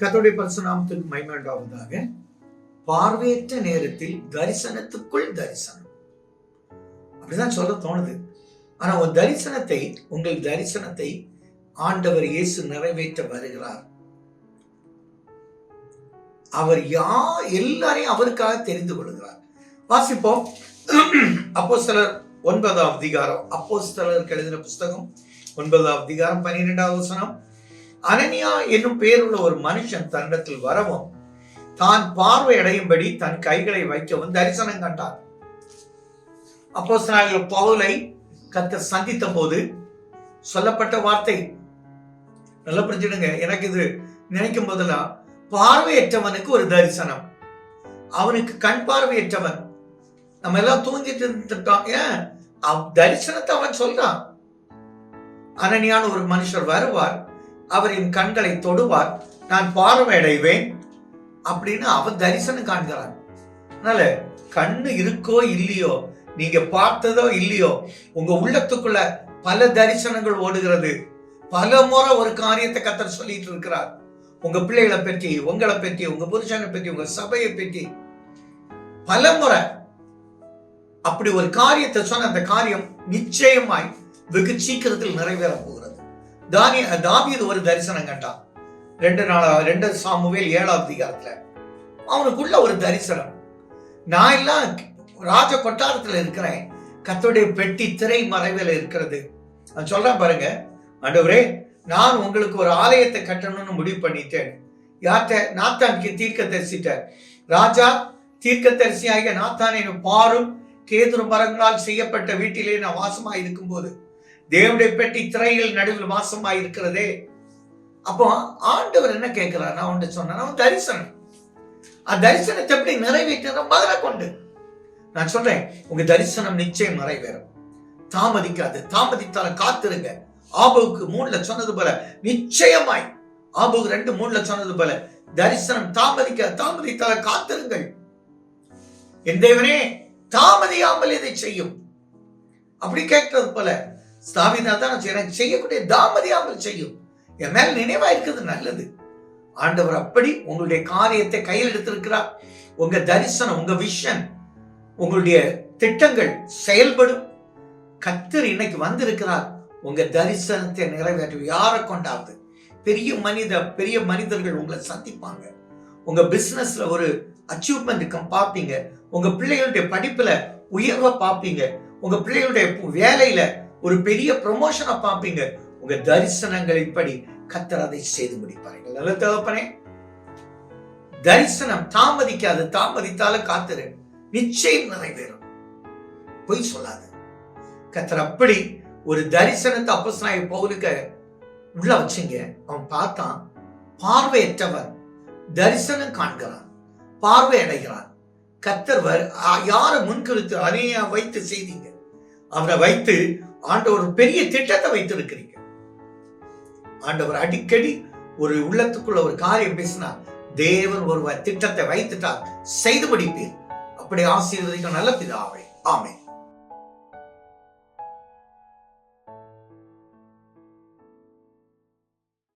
கத்தோடைய பரிசுநாமத்துக்கு மைமேண்டாவதாக பார்வையற்ற நேரத்தில் தரிசனத்துக்குள் தரிசனம். அப்படிதான் சொல்ல தோணுது. ஆனா உன் தரிசனத்தை உங்கள் தரிசனத்தை ஆண்டவர் இயேசு நிறைவேற்ற வருகிறார். அவர் யா எல்லாரையும் அவருக்காக தெரிந்து கொள்கிறார். வாசிப்போம். அப்போ சிலர் ஒன்பதாம் அதிகாரம். அப்போ சிலருக்கு எழுதின புஸ்தகம் ஒன்பதாம் அதிகாரம் பன்னிரெண்டாவது வசனம். அனனியா என்னும் பேருள்ள ஒரு மனுஷன் தன்னிடத்தில் வரவும் தான் பார்வை அடையும்படி தன் கைகளை வைக்கவும் தரிசனம் கண்டார் அப்போ பவுலை கத்த சந்தித்த போது சொல்லப்பட்ட வார்த்தை. நல்லா புரிஞ்சுடுங்க. எனக்கு இது நினைக்கும் போதெல்லாம் பார்வையற்றவனுக்கு ஒரு தரிசனம். அவனுக்கு கண் பார்வையற்றவன். நம்ம எல்லாம் தூங்கிட்டு இருந்துட்டோம். ஏன்? தரிசனத்தை அவன் சொல்றான். அனனியான ஒரு மனுஷர் வருவார். அவரின் கண்களை தொடுவார் நான் பார்வை அடைவேன் அப்படின்னு அவன் தரிசனம் காண்கிறான். அதனால கண்ணு இருக்கோ இல்லையோ நீங்க பார்த்ததோ இல்லையோ உங்க உள்ளத்துக்குள்ள பல தரிசனங்கள் ஓடுகிறது. பல முறை ஒரு காரியத்தை கத்தர் சொல்லிட்டு இருக்கிறார். உங்க பிள்ளைகளை பற்றி உங்களை பற்றி உங்க புருஷனை பற்றி உங்க சபையை பற்றி. பல முறை அப்படி ஒரு காரியத்தை சொன்ன அந்த காரியம் நிச்சயமாய் வெகு சீக்கிரத்தில் நிறைவேற போகிறது. தானிய தாவியது ஒரு தரிசனம் கண்டான். ரெண்டு நாளா ரெண்டு சாமுவேல் ஏழாம் அதிகாரத்துல. அவனுக்குள்ள ஒரு தரிசனம். நான் எல்லாம் ராஜ கொட்டாரத்துல இருக்கிறேன். கத்தோடைய பெட்டி திரை மறைவில் இருக்கிறது. நான் சொல்றேன் பாருங்க. ஆண்டவரே நான் உங்களுக்கு ஒரு ஆலயத்தை கட்டணும்னு முடிவு பண்ணிட்டேன். யார்கிட்ட? நாத்தான் தீர்க்க தரிசிட்டார் ராஜா தீர்க்க தரிசியாக நாத்தான் பாரும் கேதுரு மரங்களால் செய்யப்பட்ட வீட்டிலே நான் வாசமா இருக்கும்போது தேவனுடைய பெட்டி திரைகள் நடுவில் வாசமா இருக்கிறதே. அப்போ ஆண்டவர் என்ன கேட்கிறார்? நான் ஒன்று சொன்னேன். தரிசனம். அந்த தரிசனத்தை எப்படி நிறைவேற்ற மதுரை கொண்டு. நான் சொல்றேன் உங்க தரிசனம் நிச்சயம் நிறைவேறும். தாமதிக்காது. தாமதித்தால காத்திருங்க. ஆபுக்கு மூணுல சொன்னது போல நிச்சயமாய். ஆபுக்கு ரெண்டு மூணுல சொன்னது போல தரிசனம் தாமதிக்க தாமதித்தால காத்திருங்கள். என் தேவனே தாமதியாமல் இதை செய்யும். அப்படி கேட்கறது போல ஸ்தாபிதா தான் எனக்கு செய்யக்கூடிய தாமதியாமல் செய்யும். என் மேல் நினைவா இருக்கிறது நல்லது. ஆண்டவர் அப்படி உங்களுடைய காரியத்தை கையில் எடுத்திருக்கிறார். உங்க தரிசனம் உங்க விஷன் உங்களுடைய திட்டங்கள் செயல்படும். கத்தர் இன்னைக்கு வந்திருக்கிறார். உங்க தரிசனத்தை நிறைவேற்ற யாரை கொண்டாவது? பெரிய மனித பெரிய மனிதர்கள் உங்களை சந்திப்பாங்க. உங்க பிசினஸ்ல ஒரு அச்சீவ்மெண்ட் பார்ப்பீங்க. உங்க பிள்ளைகளுடைய படிப்புல உயர்வை பார்ப்பீங்க. உங்க பிள்ளைகளுடைய வேலையில ஒரு பெரிய ப்ரொமோஷனை பார்ப்பீங்க. உங்க தரிசனங்களின் படி கத்தர் அதை செய்து முடிப்பார்கள் நல்ல தகப்பனே. தரிசனம் தாமதிக்காது. தாமதித்தாலும் காத்துரு. நிச்சயம் நிறைவேறும். பொய் சொல்லாது. கத்தர் அப்படி ஒரு தரிசனத்தை அப்போஸ்தலனாகிய பவுலுக்க உள்ள வச்சுங்க. அவன் பார்த்தான். பார்வையற்றவர் தரிசனம் காண்கிறான். பார்வை அடைகிறான். கத்தர்வர் யாரை முன்கருத்து அணையா வைத்து செய்தீங்க. அவரை வைத்து ஆண்டவர் பெரிய திட்டத்தை வைத்திருக்கிறீங்க. ஆண்டவர் அடிக்கடி ஒரு உள்ளத்துக்குள்ள ஒரு காரியம் பேசினா தேவன் ஒரு திட்டத்தை வைத்துட்டார். செய்து முடிப்பீர். அப்படி ஆசீர்வதிக்க நல்ல பிதாவை. ஆமே